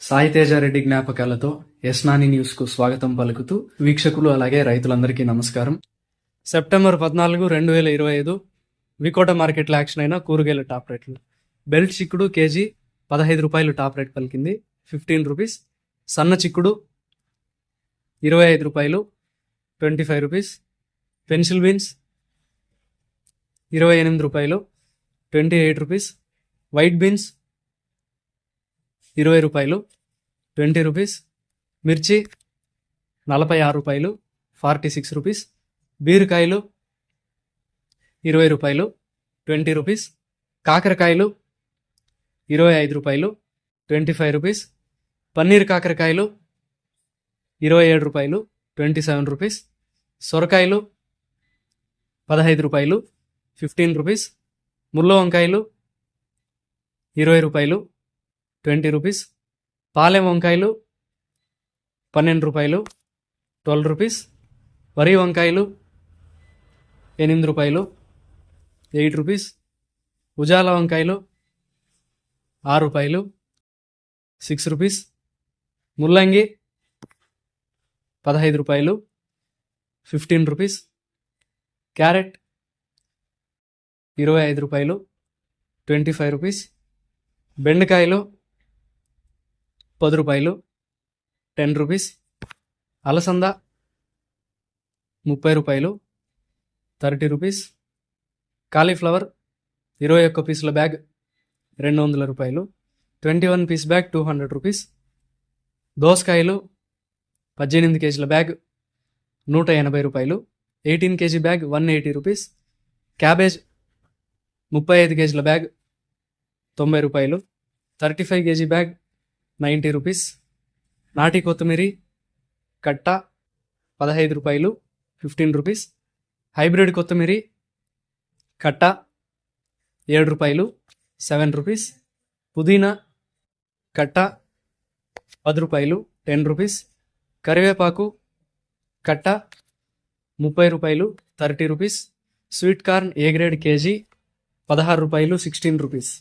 సాయితేజారెడ్డి జ్ఞాపకాలతో యస్నాని న్యూస్కు స్వాగతం పలుకుతూ వీక్షకులు అలాగే రైతులందరికీ నమస్కారం. సెప్టెంబర్ పద్నాలుగు రెండు వేల ఇరవై ఐదు వికోట మార్కెట్లో యాక్షన్ అయిన కూరగాయల టాప్ రేట్లు. బెల్ట్ చిక్కుడు కేజీ పదహైదు రూపాయలు టాప్ రేట్ పలికింది. Fifteen rupees. సన్న చిక్కుడు ఇరవై ఐదు రూపాయలు twenty five rupees. Pencil beans ఇరవై ఎనిమిది రూపాయలు twenty eight rupees. White beans ఇరవై రూపాయలు ట్వంటీ రూపీస్ మిర్చి నలభై ఆరు రూపాయలు ఫార్టీ సిక్స్ రూపీస్ బీరకాయలు ఇరవై రూపాయలు ట్వంటీ రూపీస్ కాకరకాయలు ఇరవై ఐదు రూపాయలు ట్వంటీ ఫైవ్ రూపీస్ పన్నీర్ కాకరకాయలు ఇరవై ఏడు రూపాయలు ట్వంటీ సెవెన్ రూపీస్ సొరకాయలు పదహైదు రూపాయలు ఫిఫ్టీన్ రూపీస్ ముళ్ళ వంకాయలు ఇరవై రూపాయలు ట్వంటీ రూపీస్. పాలెం వంకాయలు పన్నెండు రూపాయలు. Twelve rupees. వరి వంకాయలు ఎనిమిది రూపాయలు. Eight rupees. ఉజాల వంకాయలు ఆరు రూపాయలు. Six rupees. ముల్లంగి పదహైదు రూపాయలు. Fifteen rupees. క్యారెట్ ఇరవై ఐదు రూపాయలు. Twenty five rupees. బెండకాయలు పది రూపాయలు టెన్ రూపీస్ అలసంద ముప్పై రూపాయలు థర్టీ రూపీస్ కాలీఫ్లవర్ ఇరవై ఒక్క పీసుల బ్యాగ్ రెండు వందల రూపాయలు twenty one piece bag two hundred rupees దోసకాయలు పద్దెనిమిది కేజీల బ్యాగ్ నూట ఎనభై రూపాయలు eighteen KG bag one eighty rupees cabbage ముప్పై ఐదు కేజీల బ్యాగ్ తొంభై రూపాయలు thirty five KG bag ninety rupees. నాటి కొత్తిమీరి కట్ట పదహైదు రూపాయలు ఫిఫ్టీన్ రూపీస్. హైబ్రిడ్ కొత్తిమీరి కట్ట ఏడు రూపాయలు సెవెన్ రూపీస్. పుదీనా కట్ట పది రూపాయలు టెన్ రూపీస్. కరివేపాకు కట్ట ముప్పై రూపాయలు thirty rupees. Sweet corn A grade KG? పదహారు రూపాయలు సిక్స్టీన్ రూపీస్.